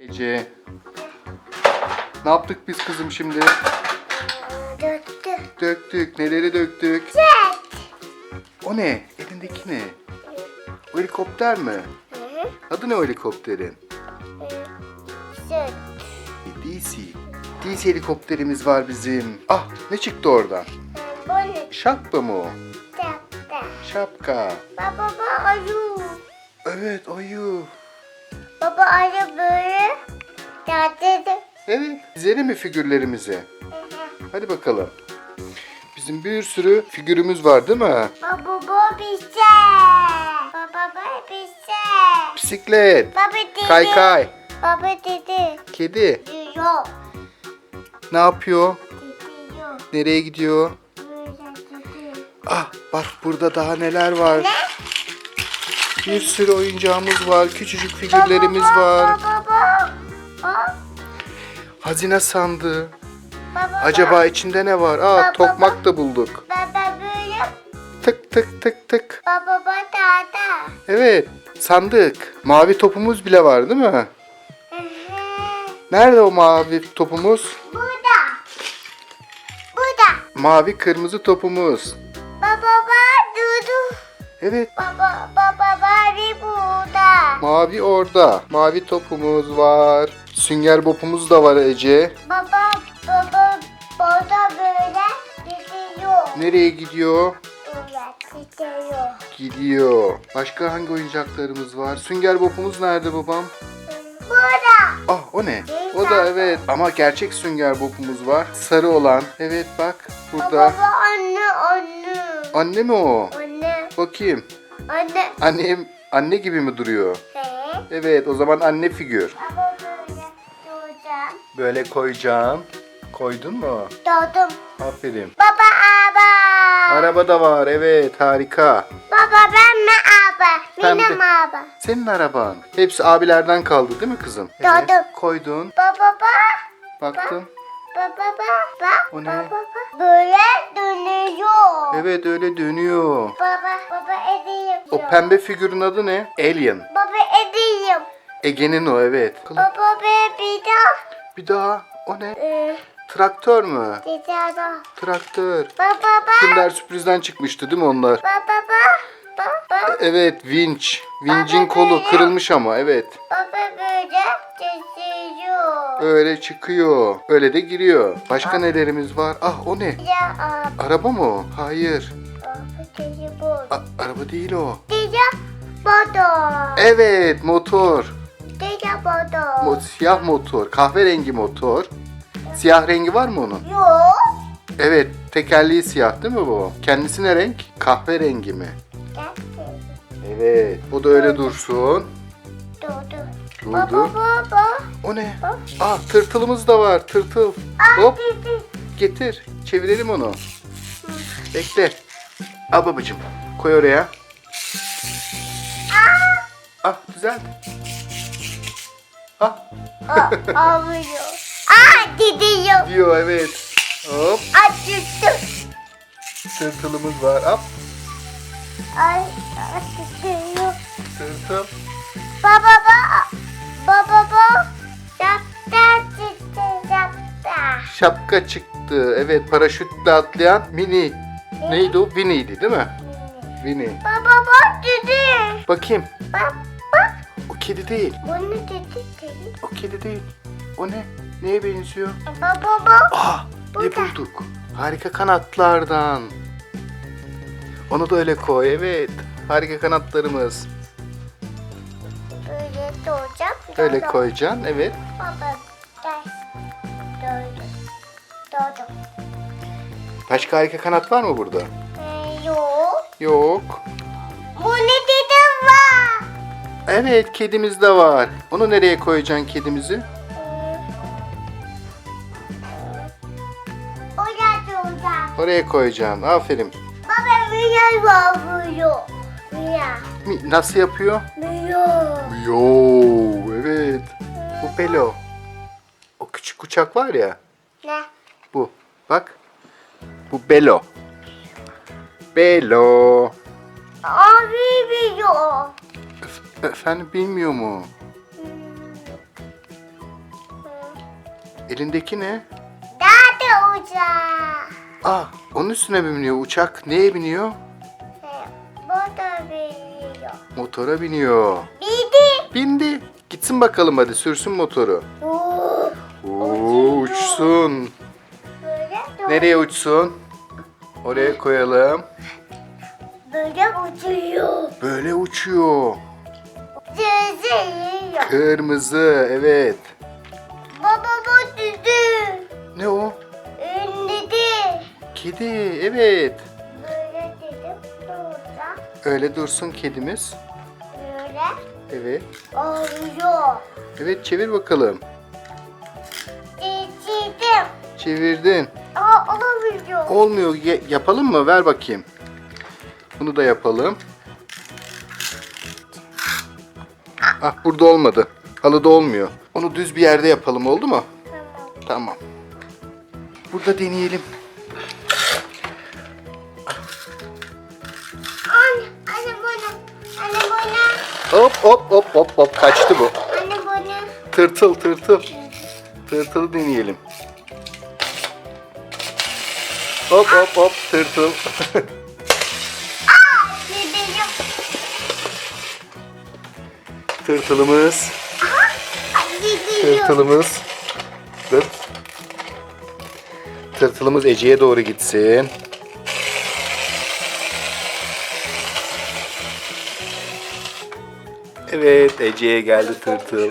Ece. Ne yaptık biz kızım şimdi? Döktü. Döktük. Neleri döktük? Jet. O ne? Elindeki ne? O helikopter mi? Hı hı. Adı ne o helikopterin? Jet. DC. DC helikopterimiz var bizim. Ah ne çıktı oradan? Bunu Şapka mı o? yaptı. Şapka. Baba baba ayı. Evet ayu. Baba ayı böyle yaptı. Evet. Dizelim mi figürlerimizi? Hadi bakalım. Bizim bir sürü figürümüz var değil mi? Baba baba bize. Baba baba bize. Bisiklet, Baba dedi. kaykay, Baba dedi. kedi. Yok. Ne yapıyor? Nereye gidiyor? Böyle dedi. Ah bak burada daha neler var. Bir sürü oyuncağımız var. Küçücük figürlerimiz Baba, var. Baba baba. Baba. Hazine sandığı. Baba. Acaba içinde ne var? Baba, Aa tokmak da bulduk. Baba böyle. Tık tık tık tık. Baba baba dada. Evet sandık. Mavi topumuz bile var değil mi? Hı hı. Nerede o mavi topumuz? Burada. Burada. Mavi kırmızı topumuz. Baba baba dudu. Evet Baba baba bari burada. mavi orada. Mavi topumuz var. Sünger bopumuz da var Ece. Baba baba burada böyle gidiyor. Nereye gidiyor? Böyle gidiyor. Gidiyor. Başka hangi oyuncaklarımız var? Sünger bopumuz nerede babam? Burada. Ah o ne? O da evet. Ama gerçek sünger bopumuz var. Sarı olan. Evet bak burada. Baba anne anne. Anne mi o? Anne. Bakayım. Anne. Annem anne gibi mi duruyor? He. Evet o zaman anne figür. Böyle duracağım. Böyle koyacağım. Koydun mu? Doğdum. Aferin. Baba aba. Araba da var evet harika. Baba ben mi aba? Pembe. Benim aba. Senin araban. Hepsi abilerden kaldı değil mi kızım? Doğru. Koydun. Baba baba. Baktım. Baba baba. Bak. O ne? Baba baba. Böyle. Evet öyle dönüyor. Baba baba edeyim. O pembe figürün adı ne? Alien. Baba edeyim. Ege'nin o evet. Baba be bir daha. Bir daha o ne? Ee, Traktör mü? bir daha da. Traktör. Baba baba. Kinder sürprizden çıkmıştı değil mi onlar? Baba baba. Baba. Evet vinç. Vincin Baba kolu böyle. kırılmış ama evet. Baba böyle geziyor. Öyle çıkıyor. Öyle de giriyor. Başka nelerimiz var? Ah o ne? Ya abi. Araba mı o? Hayır. Baba gezi bu. A- araba değil o. Diya bodo. Evet motor. Diya bodo. Mo- siyah motor. Kahverengi motor. Siyah rengi var mı onun? Yok. Evet. Tekerleği siyah değil mi bu? Kendisi ne renk? Kahverengi mi? Evet. O da öyle dursun. Doğdu. Durdu. Baba baba. O ne? Ah tırtılımız da var. Tırtıl. Hop Dedi. getir. Çevirelim onu. Bekle. Al babacığım. Koy oraya. Ah güzel. Ah Aa, Ağlıyor. Aa gidiyor. diyor evet. Hop Acıttı. tırtılımız var. Hop Ay acıtıyor. tırtıl. Baba baba. Baba baba. Yapta çıktı yapta. Şapka çıktı. Evet paraşütle atlayan mini. Neydi o? Winnie'ydi değil mi? Winnie. Baba bak dedi. Bakayım. Bak bak. O kedi değil. Bunu dedi dedi. O kedi değil. O ne? Neye benziyor? Baba bak. Ah ne bulduk? Harika kanatlardan. Onu da öyle koy. Evet. Harika kanatlarımız. Böyle doğacağım. Öyle koyacaksın. Evet. Baba gel. Doğdum. Başka harika kanat var mı burada? Ee, yok. Yok. Bu ne dedim var. Evet kedimiz de var. Onu nereye koyacaksın kedimizi? Ee. Oraya koyacaksın. Aferin. Mi- Nasıl yapıyor? Rüya. Yo, evet. Bu Belo. O küçük uçak var ya. Ne? Bu. Bak. Bu Belo. Belo. Abi biliyor. Ef- efendim bilmiyor mu? Elindeki ne? Daha da uçağı. Aa, onun üstüne mi biniyor? Uçak neye biniyor? Motora biniyor. Bidi. Bindi. Gitsin bakalım hadi sürsün motoru. Oo. Oo, uçsun. Böyle. Nereye uçsun? Oraya koyalım. Böyle uçuyor. Böyle uçuyor. Cızıyor. Kırmızı, evet. Baba bu düdü. Ne o? Ünlüdü. Kedi, evet. Böyle dedim. Burada. Öyle dursun kedimiz. Evet. Ağlıyor. Evet çevir bakalım. Çizdim. Çevirdin. Aa olabiliyor. Olmuyor. Ye- yapalım mı? Ver bakayım. Bunu da yapalım. Ah burada olmadı. Halıda olmuyor. Onu düz bir yerde yapalım oldu mu? Tamam. Tamam. Burada deneyelim. Hop hop hop hop hop kaçtı bu. Anne bunu. Tırtıl tırtıl. Tırtılı deneyelim. Hop hop hop tırtıl. Dedim. Tırtılımız. Dedim. Tırtılımız. Dur. Tırtılımız Ece'ye doğru gitsin. Evet Ece'ye geldi tırtıl.